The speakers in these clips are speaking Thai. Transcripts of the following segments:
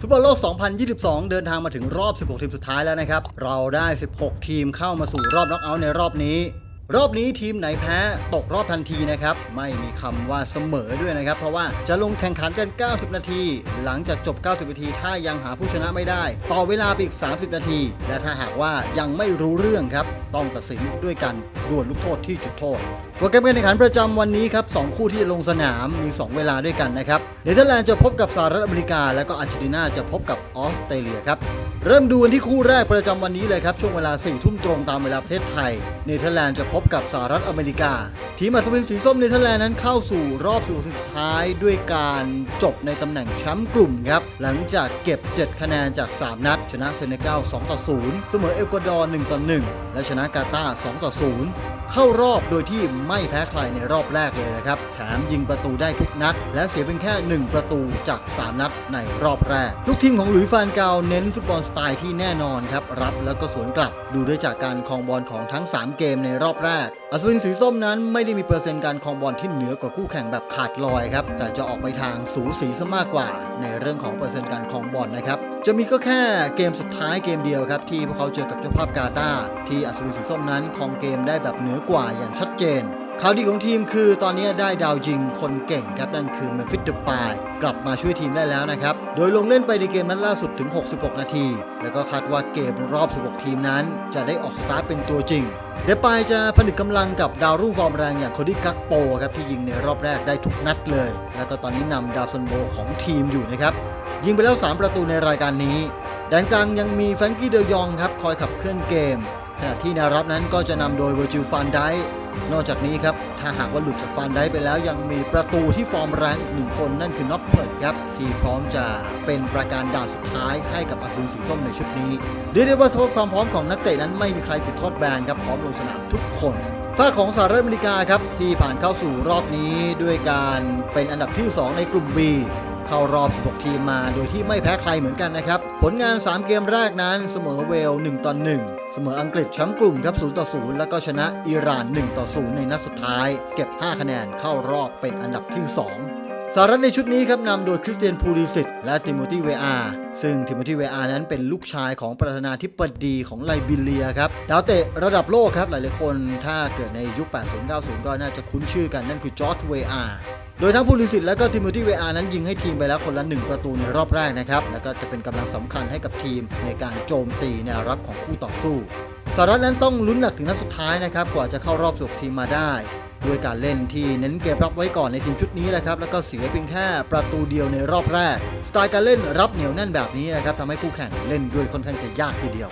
ฟุตบอลโลก 2022 เดินทางมาถึงรอบ 16 ทีมสุดท้ายแล้วนะครับ เราได้ 16 ทีมเข้ามาสู่รอบน็อกเอาท์ในรอบนี้ รอบนี้ทีมไหนแพ้ตกรอบทันทีนะครับ ไม่มีคำว่าเสมอด้วยนะครับ เพราะว่าจะลงแข่งขันกัน 90 นาที หลังจากจบ 90 นาที ถ้ายังหาผู้ชนะไม่ได้ ต่อเวลาไปอีก 30 นาที และถ้าหากว่ายังไม่รู้เรื่องครับ ต้องตัดสินด้วยกันดวลลูกโทษที่จุดโทษโปรแกรมการแข่งขันประจำวันนี้ครับสองคู่ที่จะลงสนามมี 2 เวลาด้วยกันนะครับเนเธอร์แลนด์จะพบกับสหรัฐอเมริกา และก็อาร์เจนตินาจะพบกับออสเตรเลียครับเริ่มดูกันที่คู่แรกประจำวันนี้เลยครับช่วงเวลา4ทุ่มตรงตามเวลาประเทศไทยเนเธอร์แลนด์จะพบกับสหรัฐอเมริกา ทีมอัศวินสีส้มเนเธอร์แลนด์นั้นเข้าสู่รอบสุดท้ายด้วยการจบในตำแหน่งแชมป์กลุ่มครับหลังจากเก็บ 7 คะแนนจาก 3 นัด ชนะเซเนกัล2ต่อ0เสมอเอกวาดอร์1ต่อ1และชนะกาตาร์2ต่อ0 เข้ารอบโดยที่ไม่แพ้ใครในรอบแรกเลยนะครับ แถมยิงประตูได้ทุกนัด และเสียเพียงแค่ 1 ประตูจาก 3 นัดในรอบแรก ลูกทีมของหลุยส์ฟานเกาเน้นฟุตบอลสไตล์ที่แน่นอนครับ รับแล้วก็สวนกลับ ดูด้วยจากการครองบอลของทั้ง 3 เกมในรอบแรก อัศวินสีส้มนั้นไม่ได้มีเปอร์เซ็นต์การครองบอลที่เหนือกว่าคู่แข่งแบบขาดลอยครับ แต่จะออกไปทางสูสีซะมากกว่า ในเรื่องของเปอร์เซ็นต์การครองบอลนะครับ จะมีก็แค่เกมสุดท้ายเกมเดียวครับที่พวกเขาเจอกับเจ้าภาพกาตาที่อัศวินสีส้มนั้นครองเกมได้แบบเหนือกว่าอย่างชัดเจนข่าวดีของทีมคือตอนนี้ได้ดาวยิงคนเก่งครับนั่นคือเมฟิสเดปายกลับมาช่วยทีมได้แล้วนะครับ โดยลงเล่นไปในเกมนัดล่าสุดถึง 66 นาที แล้วก็คาดว่าเกมรอบ 16 ทีมนั้น จะได้ออกสตาร์ทเป็นตัวจริง เดปายจะผนึกกำลังกับดาวรุ่งฟอร์มแรงอย่างโคดี้กักโปครับที่ยิงในรอบแรกได้ทุกนัดเลย แล้วก็ตอนนี้นำดาวซันโบของทีมอยู่นะครับยิงไปแล้ว 3 ประตูในรายการนี้แดนกลางยังมีแฟรงกี้เดยองครับคอยขับเคลื่อนเกม ขณะที่แนวรับนั้นก็จะนำโดยเวอร์จิลฟานไดนอกจากนี้ครับ ถ้าหากว่าหลุดจากฟานไดไปแล้วยังมีประตูที่ฟอร์มแรงอีกหนึ่งคนนั่นคือน็อปเพิร์ดครับ ที่พร้อมจะเป็นประการด่านสุดท้ายให้กับอาซูนสีส้มในชุดนี้เรียกได้ว่าสภาพความพร้อมของนักเตะนั้นไม่มีใครติดโทษแบนครับพร้อมลงสนามทุกคนฝ้าของสหรัฐอเมริกาครับที่ผ่านเข้าสู่รอบนี้ด้วยการเป็นอันดับที่ 2 ในกลุ่ม B เข้ารอบ 16 ทีมมาโดยที่ไม่แพ้ใครเหมือนกันนะครับ ผลงาน 3 เกมแรกนั้นเสมอเวล 1 ต่อ 1 เสมออังกฤษแชมป์กลุ่มครับ 0 ต่อ 0 แล้วก็ชนะอิหร่าน 1 ต่อ 0 ในนัดสุดท้าย เก็บ 5 คะแนนเข้ารอบเป็นอันดับที่ 2สหรัฐในชุดนี้ครับนำโดยคริสเตียนพูลิสิตและติโมธีเวอาซึ่งติโมธีเวอานั้นเป็นลูกชายของประธานาธิบดีของไลบีเรียครับ ดาวเตะระดับโลกครับ หลายๆคนถ้าเกิดในยุค 80-90 ก็น่าจะคุ้นชื่อกันนั่นคือจอร์จเวอา โดยทั้งพูลิสิตและก็ติโมธีเวอานั้นยิงให้ทีมไปแล้วคนละ 1 ประตูในรอบแรกนะครับ แล้วก็จะเป็นกำลังสำคัญให้กับทีมในการโจมตีแนวรับของคู่ต่อสู้สหรัฐนั้นต้องลุ้นหนักถึงนัดสุดท้ายนะครับกว่าจะเข้ารอบสุดทีมมาได้ด้วยการเล่นที่เน้นเกมรับไว้ก่อนในทีมชุดนี้แหละครับแล้วก็เสียเพียงแค่ประตูเดียวในรอบแรก สไตล์การเล่นรับเหนียวแน่นแบบนี้นะครับทำให้คู่แข่งเล่นด้วยค่อนข้างจะยากทีเดียว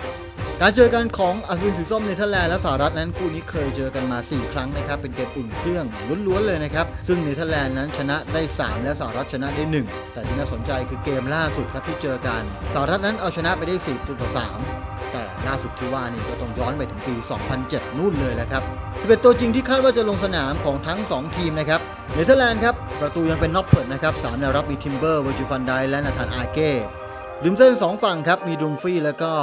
การเจอกันของอัศวินสีส้มเนเธอร์แลนด์และสหรัฐนั้นคู่นี้เคยเจอกันมา 4 ครั้งนะครับ เป็นเกมอุ่นเครื่องล้วนๆเลยนะครับ ซึ่งเนเธอร์แลนด์นั้นชนะได้ 3 และสหรัฐชนะได้ 1 แต่ที่น่าสนใจคือเกมล่าสุดครับที่เจอกันสหรัฐนั้นเอาชนะไปได้4ประตูต่อ3แต่ล่าสุดที่ว่านี่ก็ต้องย้อนไปถึงปี 2007 นู่นเลยแหละครับ11ตัวจริงที่คาดว่าจะลงสนามของทั้ง 2 ทีมนะครับเนเธอร์แลนด์ครับประตูยังเป็นน็อปเพิร์ดนะครับสามแนวรับมีทิมเบอร์เวอร์จูฟันไดและนาธานอาเก้ริมเส้น2ฝั่งครับมีดุมฟรีแล้วก็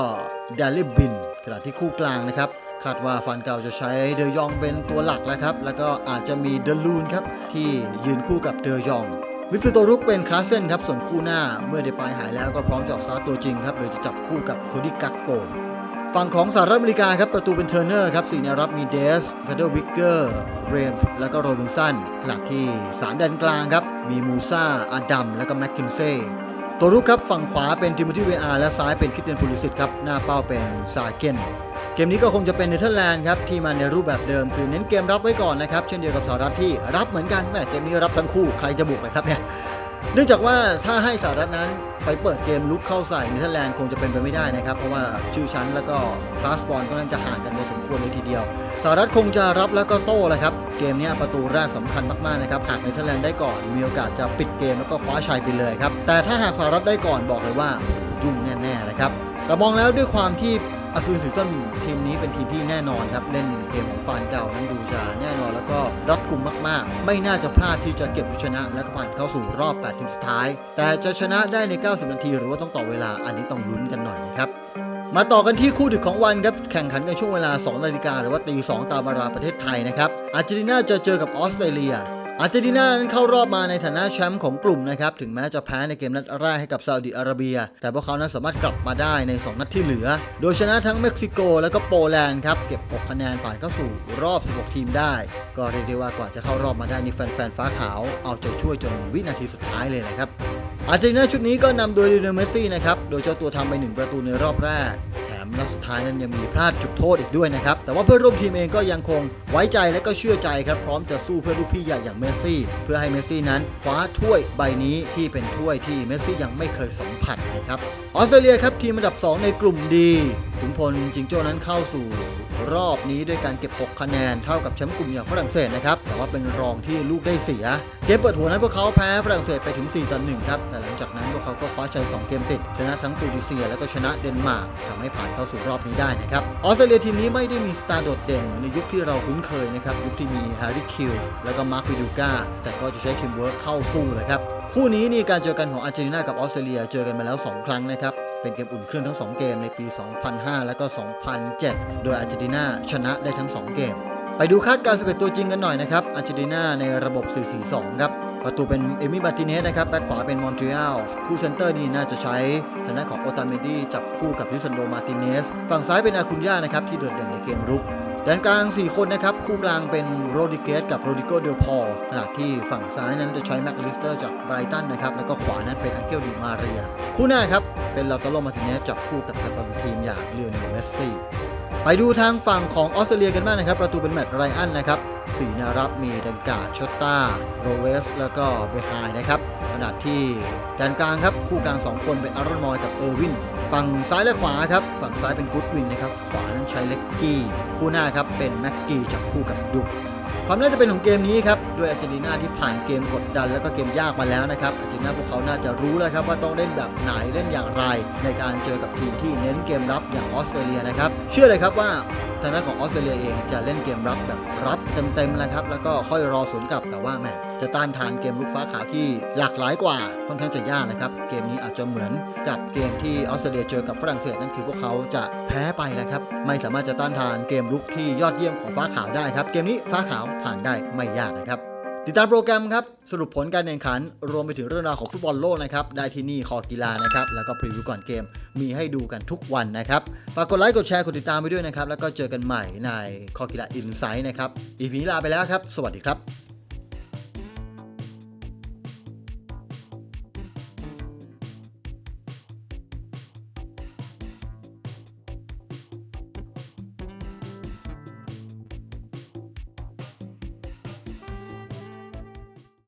ดลิบิน ขณะที่คู่กลางนะครับคาดว่าฟันเก่าจะใช้เดยองเป็นตัวหลักแล้วครับ แล้วก็อาจจะมีเดลูนครับ ที่ยืนคู่กับเดยองมิดฟิลด์ตัวรุกเป็นคลาสเซนครับ ส่วนคู่หน้าเมื่อเดปายหายแล้วก็พร้อมจะออกสตาร์ทตัวจริงครับโดยจะจับคู่กับโคดี้กักโปฝั่งของสหรัฐอเมริกาครับ ประตูเป็นเทอร์เนอร์ครับสี่แนวรับมีเดสคาร์โดวิกเกอร์เรมแล้วก็โรบินสันขณะที่ 3 แดนกลางครับ มีมูซาอาดัม แล้วก็แม็กกินเซ่ ตัวรุกครับฝั่งขวาเป็นทิโมธีเวอาร์และซ้ายเป็นคิเตียนพูลิสิตครับ หน้าเป้าเป็นซาเกนเกมนี้ก็คงจะเป็นเนเธอร์แลนด์ครับ ที่มาในรูปแบบเดิมคือเน้นเกมรับไว้ก่อนนะครับ เช่นเดียวกับสหรัฐที่รับเหมือนกันแม่เกมนี้รับทั้งคู่ใครจะบุกนะครับเนี่ย เนื่องจากว่าถ้าให้สหรัฐนั้นไปเปิดเกมลุกเข้าใส่เนเธอร์แลนด์คงจะเป็นไปไม่ได้นะครับ เพราะว่าชื่อชั้นแล้วก็คลาสบอลก็น่าจะห่างกันพอสมควรเลยทีเดียวสหรัฐคงจะรับแล้วก็โต้แหละครับเกมนี้ประตูแรกสำคัญมากๆนะครับหากเนเธอร์แลนด์ได้ก่อนมีโอกาสจะปิดเกมแล้วก็คว้าชัยไปเลยครับแต่ถ้าหากสหรัฐได้ก่อนบอกเลยว่ายุ่งแน่ๆนะครับแต่มองแล้วด้วยความที่ อาซูนสีส้มทีมนี้เป็นทีมที่แน่นอนครับ เล่นเกมของฟานเก่านั้นดูจะแน่นอนแล้วก็รัดกุมมากๆ ไม่น่าจะพลาดที่จะเก็บชนะและผ่านเข้าสู่รอบ 8 ทีมสุดท้าย แต่จะชนะได้ใน 90 นาที หรือว่าต้องต่อเวลาอันนี้ต้องลุ้นกันหน่อยนะครับมาต่อกันที่คู่ดึกของวันครับ แข่งขันกันช่วงเวลา 2 นาฬิกาหรือว่าตี 2 ตามเวลาประเทศไทยนะครับอาร์เจนตินาจะเจอกับออสเตรเลีย อาร์เจนตินานั้นเข้ารอบมาในฐานะแชมป์ของกลุ่มนะครับ ถึงแม้จะแพ้ในเกมนัดแรกให้กับซาอุดิอาระเบีย แต่พวกเขานั้นสามารถกลับมาได้ใน 2 นัดที่เหลือ โดยชนะทั้งเม็กซิโกและก็โปแลนด์ครับ เก็บ 6 คะแนนผ่านเข้าสู่รอบ 16 ทีมได้ ก็เรียกได้ว่ากว่าจะเข้ารอบมาได้นี่แฟนๆฟ้าขาวเอาใจช่วยจนวินาทีสุดท้ายเลยนะครับอาร์เจนตินาชุดนี้ก็นำโดยลิโอเนลเมสซี่นะครับ โดยเจ้าตัวทำไป1ประตูในรอบแรก มนัดสุดท้ายนั้นยังมีพลาดจุดโทษอีกด้วยนะครับ แต่ว่าเพื่อนร่วมทีมเองก็ยังคงไว้ใจและก็เชื่อใจครับ พร้อมจะสู้เพื่อลูกพี่ใหญ่อย่างเมสซี่ เพื่อให้เมสซี่นั้นคว้าถ้วยใบนี้ที่เป็นถ้วยที่เมสซี่ยังไม่เคยสัมผัสนะครับ ออสเตรเลียครับทีมอันดับ 2 ในกลุ่มดีขุนพลจิงโจ้นั้นเข้าสู่รอบนี้ด้วยการเก็บ 6 คะแนนเท่ากับแชมป์กลุ่มอย่างฝรั่งเศสนะครับ แต่ว่าเป็นรองที่ลูกได้เสีย เกมเปิดหัวนั้นพวกเขาแพ้ฝรั่งเศสไปถึง 4ต่อ1ครับ แต่หลังจากนั้นพวกเขาก็คว้าชัย 2 เกมติด ชนะทั้งตูนิเซียแล้วก็ชนะเดนมาร์กทำให้ผ่านเข้าสู่รอบนี้ได้นะครับออสเตรเลียทีมนี้ไม่ได้มีสตาร์โดดเด่นเหมือนในยุคที่เราคุ้นเคยนะครับยุคที่มีแฮร์รี่คิลส์แล้วก็มาร์ควิดูก้าแต่ก็จะใช้ทีมเวิร์คเข้าสู้เลยครับคู่นี้นี่การเจอกันของอาร์เจนตินากับออสเตรเลียเจอกันมาแล้ว 2 ครั้งนะครับเป็นเกมอุ่นเครื่องทั้ง 2 เกมในปี 2005 และก็ 2007 โดยอาร์เจนตินาชนะได้ทั้ง 2 เกม ไปดูคาดการณ์11ตัวจริงกันหน่อยนะครับอาร์เจนตินาในระบบ 4-4-2 ครับ ประตูเป็นเอมี่บาติเนสนะครับแบ็คขวาเป็นมอนทรีออลคู่เซนเตอร์นี่น่าจะใช้ทางด้านของโอตาเมดีจับคู่กับลิซันโดมาติเนสฝั่งซ้ายเป็นอาคุนย่านะครับที่โดดเด่นในเกมรุกแดนกลาง 4 คนนะครับ คู่กลางเป็นโรดิเกสกับโรดิโกเดลพอขณะที่ฝั่งซ้ายนั้นจะใช้แม็กลิสเตอร์จากไบรตันนะครับ แล้วก็ขวานั้นเป็นอังเกลดิมาเรีย คู่หน้าครับ เป็นลาตโลมาติเนสจับคู่กับกัปตันทีมอย่างเลโอเนลเมสซี่ไปดูทางฝั่งของออสเตรเลียกันบ้างนะครับ ประตูเป็นแมตต์ไรอันนะครับ สีนารับมีดันกาดชอตตาโรเวส แล้วก็เบไฮนะครับขณะที่แดนกลางครับ คู่กลาง 2 คนเป็นอารอนมอยกับเออร์วิน ฝั่งซ้ายและขวาครับ ฝั่งซ้ายเป็นกูดวินนะครับ ขวานั้นใช้เล็กกี้ คู่หน้าครับเป็นแม็กกี้จับคู่กับดุกความน่าจะเป็นของเกมนี้ครับด้วยอาร์เจนตินาที่ผ่านเกมกดดัน แล้วก็เกมยากมาแล้วนะครับอาร์เจนตินาพวกเขาน่าจะรู้แล้วครับว่าต้องเล่นแบบไหนเล่นอย่างไร ในการเจอกับทีมที่เน้นเกมรับอย่างออสเตรเลียนะครับเชื่อเลยครับว่าทางด้านของออสเตรเลียเองจะเล่นเกมรับแบบรับเต็มๆแล้วครับ แล้วก็ค่อยรอสวนกลับแต่ว่าแม่จะต้านทานเกมลุกฟ้าขาวที่หลากหลายกว่าค่อนข้างจะยากนะครับ เกมนี้อาจจะเหมือนกับเกมที่ออสเตรเลียเจอกับฝรั่งเศสนั่นคือพวกเขาจะแพ้ไปแล้วครับ ไม่สามารถจะต้านทานเกมลุกที่ยอดเยี่ยมของฟ้าขาวได้ครับ เกมนี้ฟ้าขาวผ่านได้ไม่ยากนะครับ ติดตามโปรแกรมครับ สรุปผลการแข่งขัน รวมไปถึงเรื่องราวของฟุตบอลโลกนะครับ ได้ที่นี่คอกีฬานะครับ แล้วก็พรีวิวก่อนเกมมีให้ดูกันทุกวันนะครับฝากกดไลค์กดแชร์กดติดตามไปด้วยนะครับ แล้วก็เจอกันใหม่ในคอกีฬาอินไซด์นะครับอีพีนี้ลาไปแล้วครับ สวัสดีครับ